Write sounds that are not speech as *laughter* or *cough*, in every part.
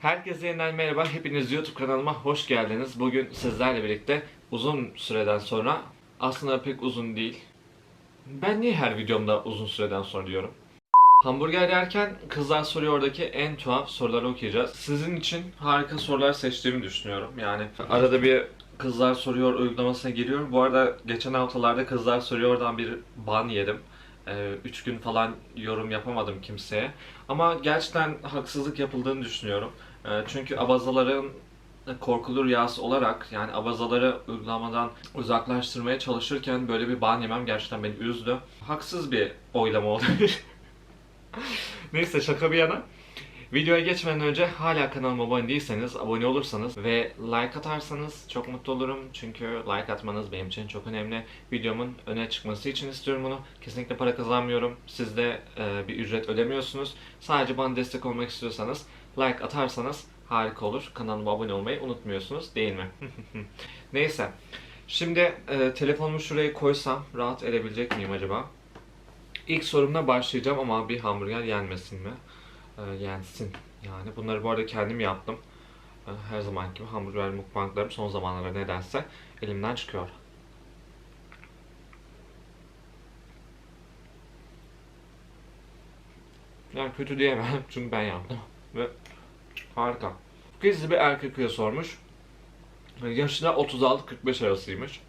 Herkese yeniden merhaba. Hepiniz YouTube kanalıma hoş geldiniz. Bugün sizlerle birlikte uzun süreden sonra aslında pek uzun değil. Ben niye her videomda uzun süreden sonra diyorum? Hamburger yerken kızlar soruyordaki en tuhaf soruları okuyacağız. Sizin için harika sorular seçtiğimi düşünüyorum. Yani arada bir kızlar soruyor uygulamasına giriyorum. Bu arada geçen haftalarda kızlar soruyordan bir ban yedim. 3 gün falan yorum yapamadım kimseye. Ama gerçekten haksızlık yapıldığını düşünüyorum. Ee, Çünkü abazaların korkulu rüyası olarak yani abazaları uygulamadan uzaklaştırmaya çalışırken böyle bir ban yemem gerçekten beni üzdü. Haksız bir oylama oldu. *laughs* Neyse şaka bir yana. Videoya geçmeden önce hala kanalıma abone değilseniz abone olursanız ve like atarsanız çok mutlu olurum. Çünkü like atmanız benim için çok önemli. Videomun öne çıkması için istiyorum bunu. Kesinlikle para kazanmıyorum. Siz de e, bir ücret ödemiyorsunuz. Sadece bana destek olmak istiyorsanız like atarsanız harika olur. Kanalıma abone olmayı unutmuyorsunuz değil mi? *laughs* Neyse. Şimdi e, telefonumu şuraya koysam rahat edebilecek miyim acaba? İlk sorumla başlayacağım ama bir hamburger yenmesin mi? E, yensin. Yani bunları bu arada kendim yaptım. E, her zaman gibi hamburger mukbanglarım son zamanlarda nedense elimden çıkıyor. Yani kötü diyemem *laughs* çünkü ben yaptım. Ve harika. Gizli bir erkek üye sormuş. Yaşı da 36-45 arasıymış.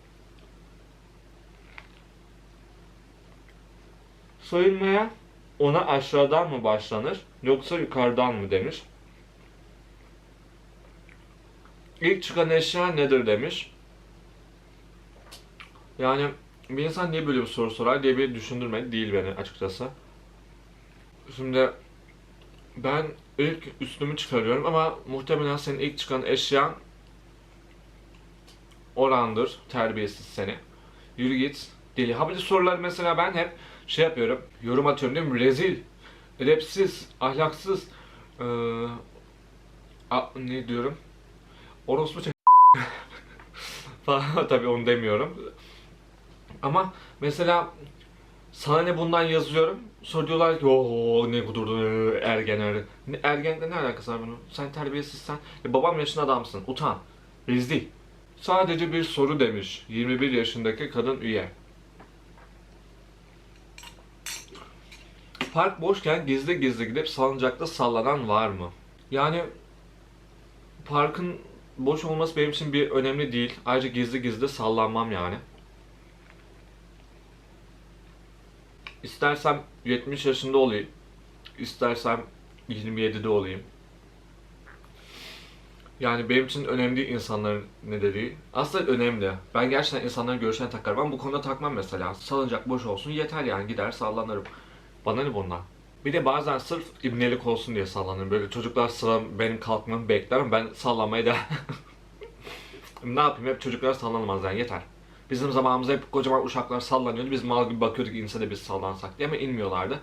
Soyunmaya ona aşağıdan mı başlanır yoksa yukarıdan mı demiş. İlk çıkan eşya nedir demiş. Yani bir insan niye böyle bir soru sorar diye bir düşündürmedi değil beni açıkçası. Şimdi ben ilk üstümü çıkarıyorum ama muhtemelen senin ilk çıkan eşyan orandır. Terbiyesiz seni. Yürü git. Deli. Ha sorular mesela ben hep şey yapıyorum. Yorum atıyorum değil mi? Rezil. Edepsiz. Ahlaksız. Ee, a, ne diyorum? Orospu çek- *laughs* falan tabii onu demiyorum. Ama mesela sana ne bundan yazıyorum. Sonra diyorlar ki ooo ne kudurdu ergen ergen. Ergenle ne alakası var bunun? Sen terbiyesizsen. E, babam yaşında adamsın. Utan. Rezil. Sadece bir soru demiş. 21 yaşındaki kadın üye. Park boşken gizli gizli gidip salıncakta sallanan var mı? Yani parkın boş olması benim için bir önemli değil. Ayrıca gizli gizli sallanmam yani. İstersem 70 yaşında olayım. İstersem 27'de olayım. Yani benim için önemli insanların ne dediği. Aslında önemli. Ben gerçekten insanların görüşlerine takarım ama bu konuda takmam mesela. Salıncak boş olsun yeter yani gider sallanırım. Bana ne bunlar? Bir de bazen sırf ibnelik olsun diye sallanırım. Böyle çocuklar sıra benim kalkmamı bekler ben sallanmaya da *laughs* ne yapayım hep çocuklar sallanamaz yani yeter. Bizim zamanımızda hep kocaman uşaklar sallanıyordu. Biz mal gibi bakıyorduk inse de biz sallansak diye ama inmiyorlardı.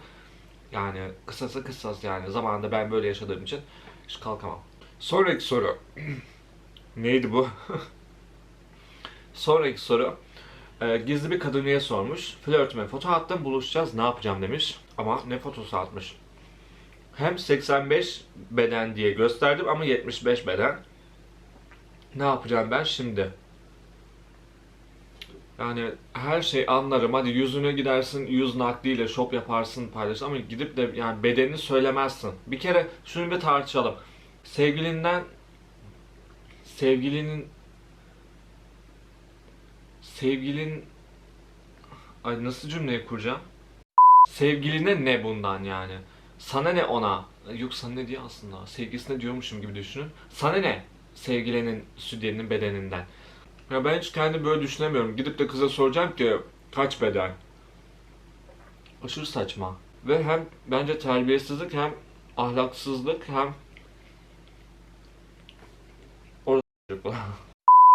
Yani kısası kısas yani. Zamanında ben böyle yaşadığım için hiç kalkamam. Sonraki soru. *clears throat* Neydi bu? *laughs* Sonraki soru. Ee, gizli bir kadın üye sormuş. Flörtüme foto attım buluşacağız ne yapacağım demiş. Ama ne fotosu atmış. Hem 85 beden diye gösterdim ama 75 beden. Ne yapacağım ben şimdi? Yani her şey anlarım. Hadi yüzüne gidersin, yüz nakliyle shop yaparsın, paylaşırsın ama gidip de yani bedenini söylemezsin. Bir kere şunu bir tartışalım. Sevgilinden sevgilinin sevgilin ay nasıl cümleyi kuracağım? Sevgiline ne bundan yani? Sana ne ona? Yok sana ne diye aslında. Sevgilisine diyormuşum gibi düşünün. Sana ne? Sevgilinin sütyeninin bedeninden. Ya ben hiç kendi böyle düşünemiyorum. Gidip de kıza soracağım ki kaç beden? Aşırı saçma. Ve hem bence terbiyesizlik hem ahlaksızlık hem Orada *laughs*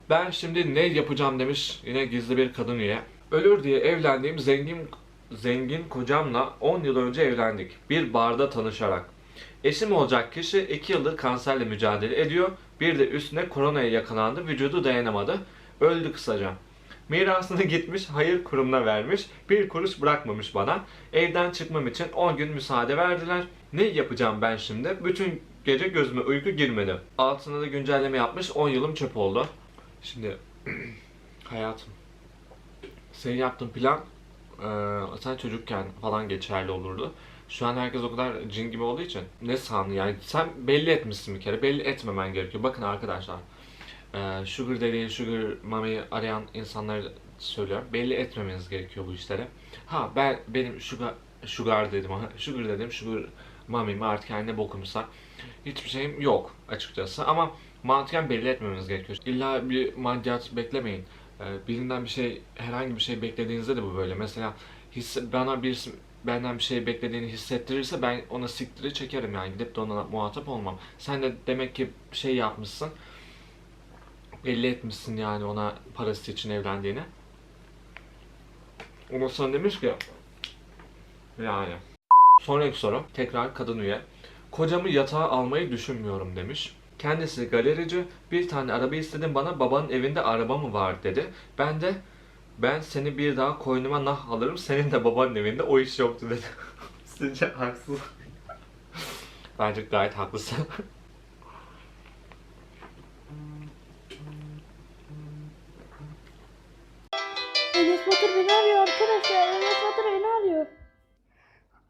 Ben şimdi ne yapacağım demiş yine gizli bir kadın üye. Ölür diye evlendiğim zengin zengin kocamla 10 yıl önce evlendik. Bir barda tanışarak. Eşim olacak kişi 2 yıldır kanserle mücadele ediyor. Bir de üstüne koronaya yakalandı. Vücudu dayanamadı. Öldü kısaca. Mirasını *laughs* gitmiş, hayır kurumuna vermiş. Bir kuruş bırakmamış bana. Evden çıkmam için 10 gün müsaade verdiler. Ne yapacağım ben şimdi? Bütün gece gözüme uyku girmedi. Altına da güncelleme yapmış 10 yılım çöp oldu. Şimdi *clears throat* hayatım. Senin yaptığın plan eee, sen çocukken falan geçerli olurdu. Şu an herkes o kadar cin gibi olduğu için ne sandın yani sen belli etmişsin bir kere belli etmemen gerekiyor. Bakın arkadaşlar eee sugar daddy, sugar mommy arayan insanları söylüyorum. Belli etmemeniz gerekiyor bu işleri. Ha ben benim sugar, sugar dedim sugar dedim sugar mommy mi artık ne bokumsa hiçbir şeyim yok açıkçası ama mantıken belli etmemeniz gerekiyor. İlla bir maddiyat beklemeyin. Ee, birinden bir şey herhangi bir şey beklediğinizde de bu böyle. Mesela hisse, bana birisi benden bir şey beklediğini hissettirirse ben ona siktiri çekerim yani gidip de ona muhatap olmam. Sen de demek ki şey yapmışsın belli etmişsin yani ona parası için evlendiğini. Ondan sonra demiş ki yani. Sonraki soru tekrar kadın üye. Kocamı yatağa almayı düşünmüyorum demiş. Kendisi galerici. Bir tane araba istedim bana babanın evinde araba mı var dedi. Ben de ben seni bir daha koynuma nah alırım. Senin de babanın evinde o iş yoktu dedi. *laughs* Sizce haksız. Bence gayet haklısın.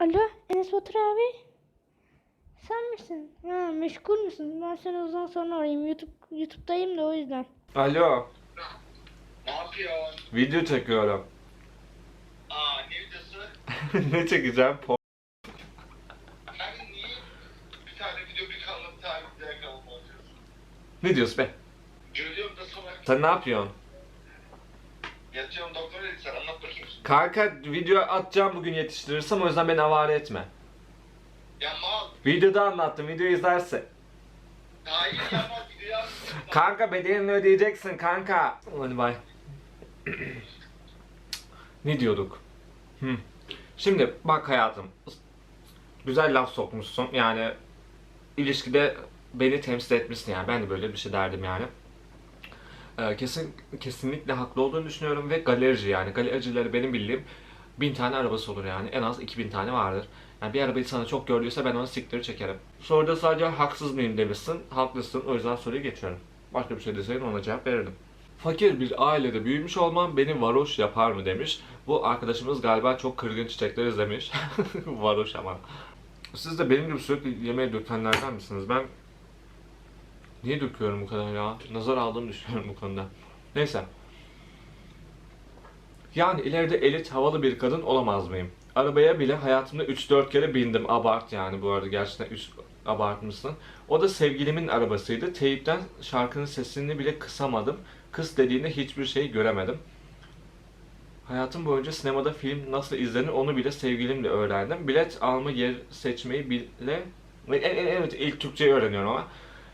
Alo Enes Batur abi. Sen misin? Ha meşgul müsün? Ben seni uzun sonra arayayım. YouTube YouTube'dayım da o yüzden. Alo. Ne yapıyorsun? Video çekiyorum. Aa ne videosu? *laughs* ne çekeceğim? Po- niye bir tane video bir kanal bir tane diğer kanalıma atıyorsun? ne diyorsun be? Görüyorum da sonra Sen ne yapıyorsun? yatıyorum doktor dedi sen anlat bakayım. Kanka video atacağım bugün yetiştirirsem o yüzden beni avare etme. Ya mal. Videoda anlattım, video izlerse. Hayır ya mal video yapmışsın. Kanka bedelini ödeyeceksin kanka. Hadi bay. ne diyorduk? Şimdi bak hayatım. Güzel laf sokmuşsun. Yani ilişkide beni temsil etmişsin yani. Ben de böyle bir şey derdim yani. Ee, kesin kesinlikle haklı olduğunu düşünüyorum ve galerici yani galericileri benim bildiğim bin tane arabası olur yani en az 2000 tane vardır. Yani bir arabayı sana çok gördüyse ben onu siktir çekerim. Soruda sadece haksız mıyım demişsin. Haklısın. O yüzden soruyu geçiyorum. Başka bir şey deseydin ona cevap verirdim. Fakir bir ailede büyümüş olmam beni varoş yapar mı demiş. Bu arkadaşımız galiba çok kırgın çiçekler izlemiş. *laughs* varoş ama. Siz de benim gibi sürekli yemeğe dökenlerden misiniz? Ben Niye döküyorum bu kadar ya? Nazar aldığımı düşünüyorum bu konuda. Neyse. Yani ileride elit havalı bir kadın olamaz mıyım? Arabaya bile hayatımda 3-4 kere bindim. Abart yani bu arada gerçekten 3 abartmışsın. O da sevgilimin arabasıydı. Teyipten şarkının sesini bile kısamadım. Kız dediğinde hiçbir şey göremedim. Hayatım boyunca sinemada film nasıl izlenir onu bile sevgilimle öğrendim. Bilet alma yer seçmeyi bile... Evet ilk Türkçeyi öğreniyorum ama.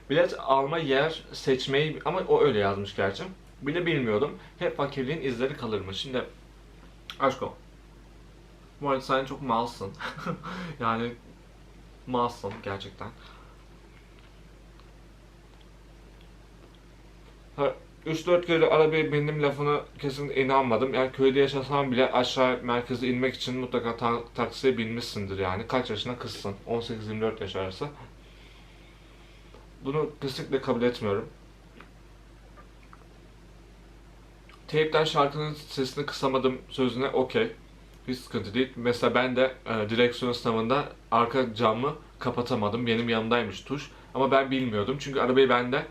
Bilet alma yer seçmeyi ama o öyle yazmış gerçi. Bile bilmiyordum. Hep fakirliğin izleri kalır mı? Şimdi aşko. Bu arada sen çok malsın. *laughs* yani malsın gerçekten. Ha, 3-4 kere arabaya bindim lafına kesinlikle inanmadım. Yani köyde yaşasam bile aşağı merkeze inmek için mutlaka ta- taksiye binmişsindir yani. Kaç yaşına kızsın? 18-24 yaş arası. Bunu kesinlikle kabul etmiyorum. Teypten şarkının sesini kısamadım sözüne okey. Hiç sıkıntı değil. Mesela ben de e, direksiyon sınavında arka camı kapatamadım. Benim yanımdaymış tuş. Ama ben bilmiyordum. Çünkü arabayı bende...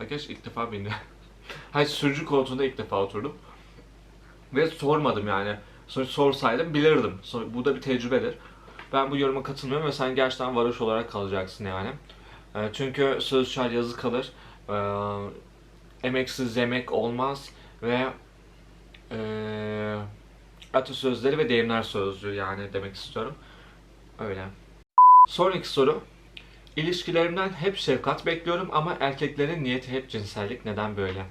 Arkadaş ilk defa bindi. *laughs* Hayır sürücü koltuğunda ilk defa oturdum. Ve sormadım yani. Sor, sorsaydım bilirdim. Bu da bir tecrübedir. Ben bu yoruma katılmıyorum ve sen gerçekten varoş olarak kalacaksın yani. E, Çünkü söz çal yazı kalır. E, emeksiz yemek olmaz ve e, atasözleri ve deyimler sözlüğü yani demek istiyorum. Öyle. Sonraki soru. İlişkilerimden hep şefkat bekliyorum ama erkeklerin niyeti hep cinsellik. Neden böyle?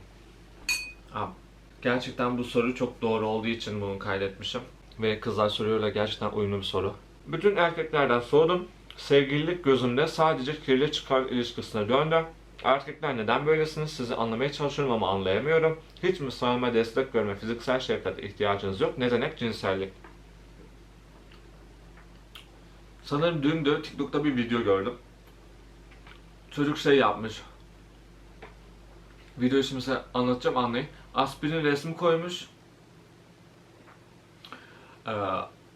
Gerçekten bu soru çok doğru olduğu için bunu kaydetmişim. Ve kızlar soruyorlar gerçekten uyumlu bir soru. Bütün erkeklerden sordum. Sevgililik gözümde sadece kirli çıkar ilişkisine döndü. Erkekler neden böylesiniz sizi anlamaya çalışıyorum ama anlayamıyorum. Hiç mi savunma destek görme, fiziksel şefkate ihtiyacınız yok? Neden hep cinsellik? Sanırım dün de TikTok'ta bir video gördüm. Çocuk şey yapmış. Videoyu şimdi size anlatacağım anlayın. Aspirin resmi koymuş. Ee,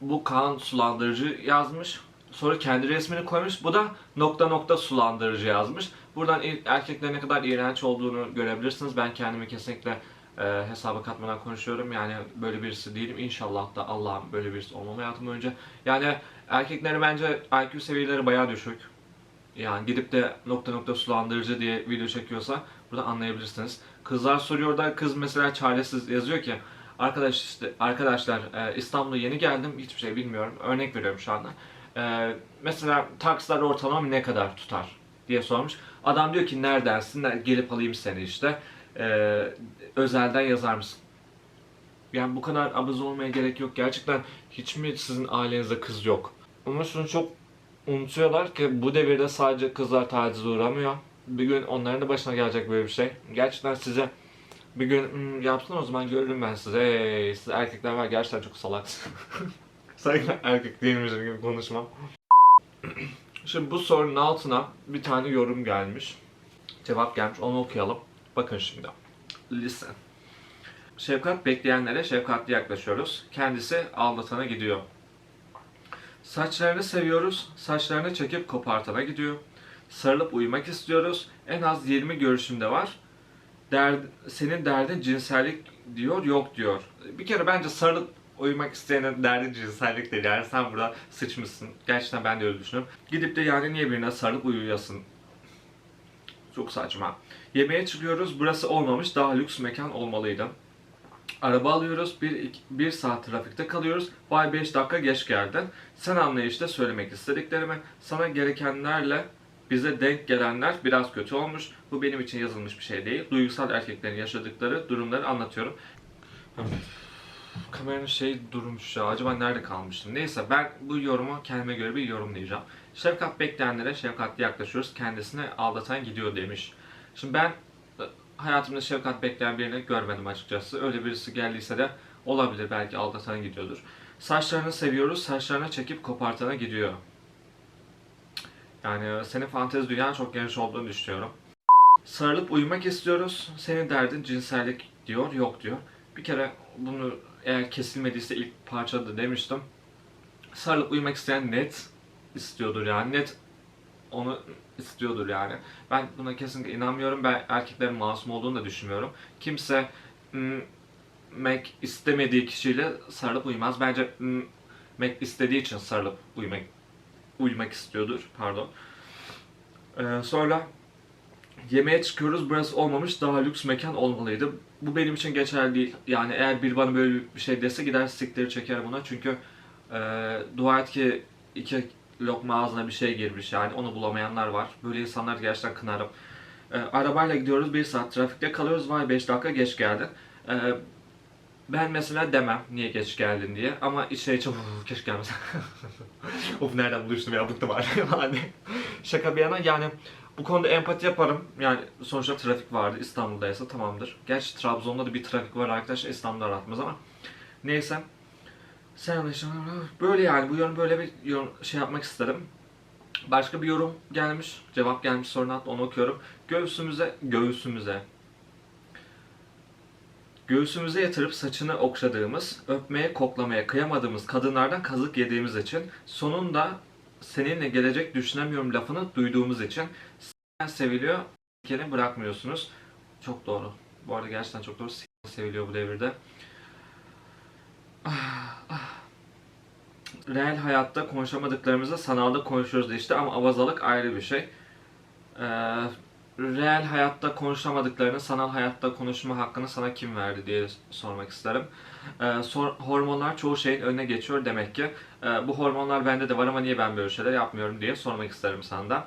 bu kan sulandırıcı yazmış. Sonra kendi resmini koymuş. Bu da nokta nokta sulandırıcı yazmış. Buradan erkeklerin ne kadar iğrenç olduğunu görebilirsiniz. Ben kendimi kesinlikle e, hesaba katmadan konuşuyorum. Yani böyle birisi değilim. İnşallah da Allah'ım böyle birisi olmam hayatım boyunca. Yani erkeklerin bence IQ seviyeleri bayağı düşük. Yani gidip de nokta nokta sulandırıcı diye video çekiyorsa burada anlayabilirsiniz. Kızlar soruyor da kız mesela çaresiz yazıyor ki arkadaş işte arkadaşlar e, İstanbul'a yeni geldim hiçbir şey bilmiyorum. Örnek veriyorum şu anda. E, mesela taksiler ortalama ne kadar tutar diye sormuş. Adam diyor ki neredensin? Ne- Gelip alayım seni işte. E, özelden yazar mısın? Yani bu kadar abız olmaya gerek yok. Gerçekten hiç mi sizin ailenizde kız yok? Ama şunu çok unutuyorlar ki bu devirde sadece kızlar tacize uğramıyor. Bir gün onların da başına gelecek böyle bir şey. Gerçekten size bir gün "Hmm, yapsın o zaman görürüm ben size. Hey, siz erkekler var gerçekten çok salaksın. *laughs* Sanki ben erkek değilmişim gibi konuşmam. Şimdi bu sorunun altına bir tane yorum gelmiş. Cevap gelmiş onu okuyalım. Bakın şimdi. Listen. Şefkat bekleyenlere şefkatli yaklaşıyoruz. Kendisi aldatana gidiyor. Saçlarını seviyoruz, saçlarını çekip kopartana gidiyor. Sarılıp uyumak istiyoruz. En az 20 görüşümde var. Derd, senin derdin cinsellik diyor, yok diyor. Bir kere bence sarılıp uyumak isteyenin derdi cinsellik değil. Yani sen burada sıçmışsın. Gerçekten ben de öyle düşünüyorum. Gidip de yani niye birine sarılıp uyuyasın? Çok saçma. Yemeğe çıkıyoruz. Burası olmamış. Daha lüks mekan olmalıydı. Araba alıyoruz. Bir, iki- bir saat trafikte kalıyoruz. Vay 5 dakika geç geldin. Sen anlayışla söylemek istediklerimi, sana gerekenlerle bize denk gelenler biraz kötü olmuş. Bu benim için yazılmış bir şey değil. Duygusal erkeklerin yaşadıkları durumları anlatıyorum. Kameranın şey durmuş ya. Acaba nerede kalmıştım? Neyse ben bu yorumu kendime göre bir yorumlayacağım. Şefkat bekleyenlere şefkatli yaklaşıyoruz. Kendisine aldatan gidiyor demiş. Şimdi ben e, hayatımda şefkat bekleyen birini görmedim açıkçası. Öyle birisi geldiyse de olabilir belki aldatana gidiyordur. Saçlarını seviyoruz, saçlarını çekip kopartana gidiyor. Yani senin fantezi dünyanın çok geniş olduğunu düşünüyorum. Sarılıp uyumak istiyoruz. Senin derdin cinsellik diyor, yok diyor. Bir kere bunu eğer kesilmediyse ilk parçada demiştim. Sarılıp uyumak isteyen net istiyordur yani. Net onu istiyordur yani. Ben buna kesinlikle inanmıyorum. Ben erkeklerin masum olduğunu da düşünmüyorum. Kimse Mac istemediği kişiyle sarılıp uyumaz. Bence Mac istediği için sarılıp uyumak uyumak istiyordur. Pardon. Ee, sonra yemeğe çıkıyoruz. Burası olmamış. Daha lüks mekan olmalıydı. Bu benim için geçerli değil. Yani eğer bir bana böyle bir şey dese gider sikleri çekerim ona. Çünkü e, dua et ki iki lokma ağzına bir şey girmiş yani onu bulamayanlar var. Böyle insanlar gerçekten kınarım. E, arabayla gidiyoruz bir saat trafikte kalıyoruz. Vay 5 dakika geç geldin. E, ben mesela demem niye geç geldin diye ama içe içe "Uf, keşke gelmesen. of *laughs* nereden buluştum ya bıktım artık. *laughs* Şaka bir yana yani bu konuda empati yaparım. Yani sonuçta trafik vardı İstanbul'daysa tamamdır. Gerçi Trabzon'da da bir trafik var arkadaşlar İstanbul'da aratmaz ama. Neyse. Sen böyle yani bu yorum böyle bir yorum şey yapmak istedim. Başka bir yorum gelmiş, cevap gelmiş soruna hatta onu okuyorum. Göğsümüze, göğsümüze. Göğsümüze yatırıp saçını okşadığımız, öpmeye, koklamaya kıyamadığımız kadınlardan kazık yediğimiz için, sonunda seninle gelecek düşünemiyorum lafını duyduğumuz için sen seviliyor, seni bırakmıyorsunuz. Çok doğru. Bu arada gerçekten çok doğru. Seviliyor bu devirde. Real hayatta konuşamadıklarımızı sanalda konuşuyoruz işte ama avazalık ayrı bir şey. Ee, real hayatta konuşamadıklarını sanal hayatta konuşma hakkını sana kim verdi diye sormak isterim. Ee, hormonlar çoğu şeyin önüne geçiyor demek ki. Ee, bu hormonlar bende de var ama niye ben böyle şeyler yapmıyorum diye sormak isterim senden.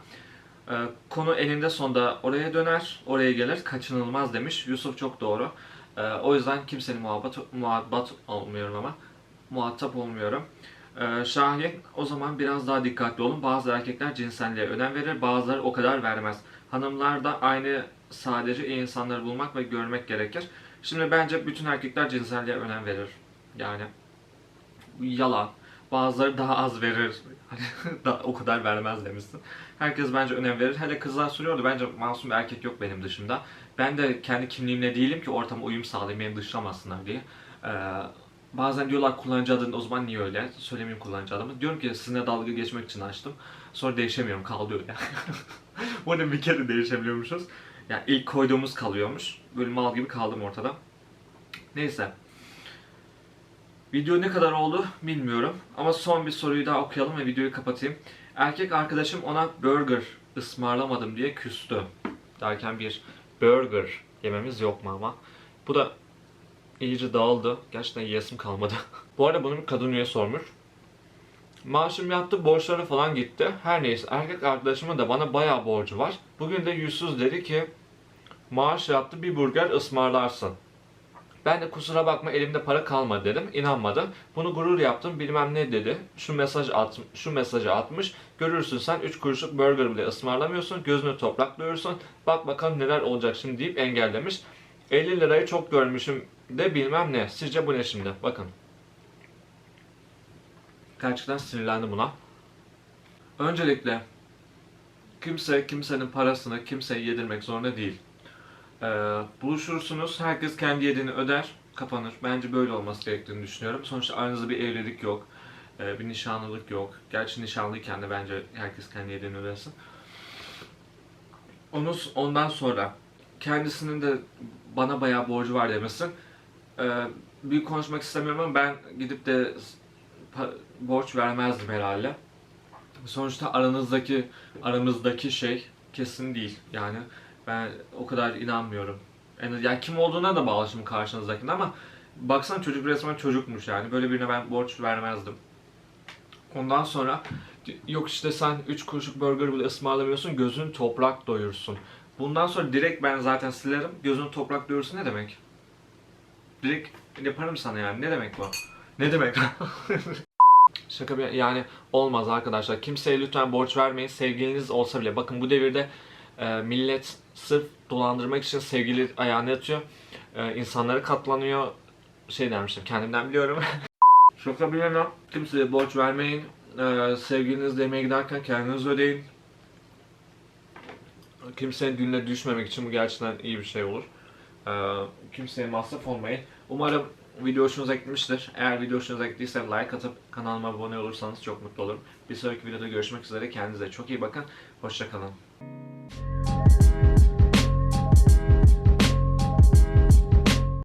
Konu eninde sonunda oraya döner, oraya gelir, kaçınılmaz demiş. Yusuf çok doğru. Ee, o yüzden kimsenin muhabbet, muhabbat olmuyorum ama muhatap olmuyorum. Şahin o zaman biraz daha dikkatli olun. Bazı erkekler cinselliğe önem verir, bazıları o kadar vermez. Hanımlar da aynı sadece iyi insanları bulmak ve görmek gerekir. Şimdi bence bütün erkekler cinselliğe önem verir. Yani yalan. Bazıları daha az verir. Hani *laughs* da, o kadar vermez demişsin. Herkes bence önem verir. Hele kızlar soruyordu. Bence masum bir erkek yok benim dışımda. Ben de kendi kimliğimle değilim ki ortama uyum sağlayayım, beni dışlamasınlar diye. Ee, bazen diyorlar kullanıcı adın o zaman niye öyle? Söylemeyeyim kullanıcı adımı. Diyorum ki sizinle dalga geçmek için açtım. Sonra değişemiyorum kaldı öyle. *laughs* Bu arada bir kere değişebiliyormuşuz. Yani ilk koyduğumuz kalıyormuş. Böyle mal gibi kaldım ortada. Neyse. Video ne kadar oldu bilmiyorum. Ama son bir soruyu daha okuyalım ve videoyu kapatayım. Erkek arkadaşım ona burger ısmarlamadım diye küstü. Derken bir burger yememiz yok mu ama. Bu da iyice dağıldı. Gerçekten yiyesim kalmadı. *laughs* Bu arada bunu bir kadın üye sormuş. Maaşım yattı, borçları falan gitti. Her neyse erkek arkadaşımın da bana bayağı borcu var. Bugün de yüzsüz dedi ki maaş yattı bir burger ısmarlarsın. Ben de kusura bakma elimde para kalmadı dedim. İnanmadı. Bunu gurur yaptım bilmem ne dedi. Şu mesaj at, şu mesajı atmış. Görürsün sen 3 kuruşluk burger bile ısmarlamıyorsun. Gözünü toprak duyursun. Bak bakalım neler olacak şimdi deyip engellemiş. 50 lirayı çok görmüşüm de bilmem ne. Sizce bu ne şimdi? Bakın. Gerçekten sinirlendim buna. Öncelikle kimse kimsenin parasını kimseye yedirmek zorunda değil. Ee, buluşursunuz, herkes kendi yediğini öder, kapanır. Bence böyle olması gerektiğini düşünüyorum. Sonuçta aranızda bir evlilik yok, ee, bir nişanlılık yok. Gerçi nişanlıyken de bence herkes kendi yediğini ödesin. Onu, ondan sonra kendisinin de bana bayağı borcu var demesi. Ee, büyük konuşmak istemiyorum ama ben gidip de borç vermezdim herhalde. Sonuçta aranızdaki aramızdaki şey kesin değil. Yani ben o kadar inanmıyorum. Yani, yani kim olduğuna da bağlı şimdi karşınızdakine ama baksana çocuk resmen çocukmuş yani. Böyle birine ben borç vermezdim. Ondan sonra yok işte sen 3 kuruşluk burger bile ısmarlamıyorsun gözün toprak doyursun. Bundan sonra direkt ben zaten silerim. Gözün toprak doyursun ne demek? Direkt yaparım sana yani. Ne demek bu? Ne demek? *laughs* Şaka bir yani olmaz arkadaşlar. Kimseye lütfen borç vermeyin. Sevgiliniz olsa bile. Bakın bu devirde e, millet sırf dolandırmak için sevgili ayağına yatıyor. E, insanlara katlanıyor. Şey dermişim kendimden biliyorum. Şaka yana kimseye borç vermeyin. E, sevgilinizle yemeğe giderken kendiniz ödeyin. Kimsenin diline düşmemek için bu gerçekten iyi bir şey olur. E, kimseye masraf olmayın. Umarım video hoşunuza gitmiştir. Eğer video hoşunuza gittiyse like atıp kanalıma abone olursanız çok mutlu olurum. Bir sonraki videoda görüşmek üzere. Kendinize çok iyi bakın. Hoşçakalın. thank you